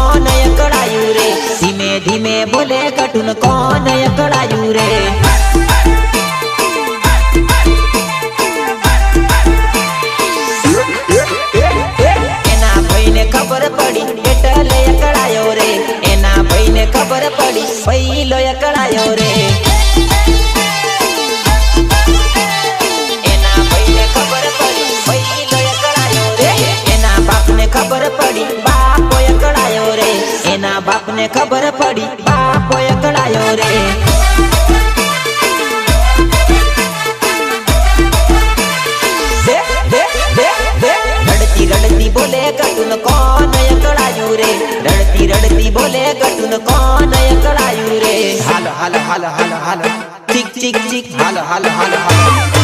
कौन यकड़ायू रे? धीमे धीमे बोले कटुन, कौन यकड़ायू रे? खबर पड़ी, एटले यकड़ायो रे। एना खबर पड़ी, पहलो यकड़ायो रे। એના બાપને ખબર પડી બાપો એકળાયો રે દે દે દે દે રડતી રડતી બોલે ગટુન કોણ એકળાયું રે રડતી રડતી બોલે ગટુન કોણ એકળાયું રે હાલ હાલ હાલ હાલ હાલ ચીક ચીક ચીક હાલ હાલ હાલ હાલ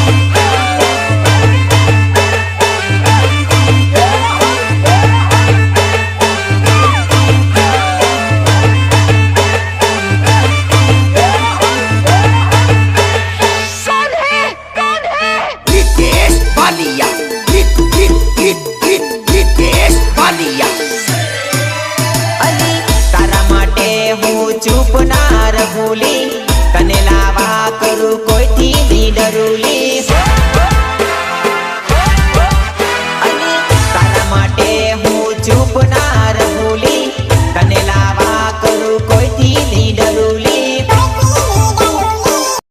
ઉપનાર ભૂલી. તને લાવા કરું કોઈથી ની ડરુલી. અને તારા માટે હું ચૂપનાર ભૂલી. તને લાવા કરું કોઈથી ની ડરુલી.